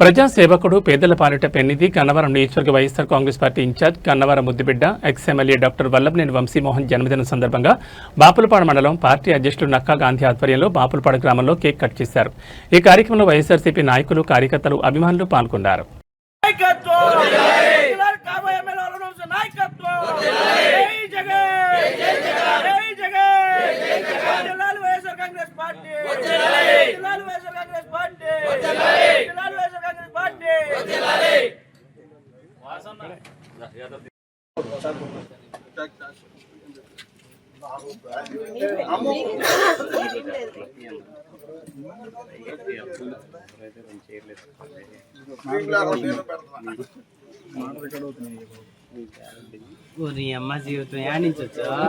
ప్రజాసేవకుడు పేదల పాలిట పెన్నిధి గన్నవరం నియోజకవర్గ YSR Congress party in charge Gannavaram ముద్దుబిడ్డ ex MLA doctor Vallabhaneni Vamsi Mohan జన్మదినం సందర్భంగా బాపులపాడు మండలం పార్టీ అధ్యక్షుడు నక్కా గాంధీ ఆధ్వర్యంలో బాపులపాడు గ్రామంలో కేక్ కట్ చేశారు ఈ కార్యక్రమంలో వైఎస్ఆర్సీపీ నాయకులు కార్యకర్తలు అభిమానులు పాల్గొన్నారు జిల్లాలు వైఎస్ఆర్ కాంగ్రెస్ పార్టీ జిల్లాలు వైఎస్ఆర్ కాంగ్రెస్ పార్టీ జిల్లాలు వైఎస్ఆర్ కాంగ్రెస్ పార్టీ నీ అమ్మ జీవితం యానించొచ్చు ఆగా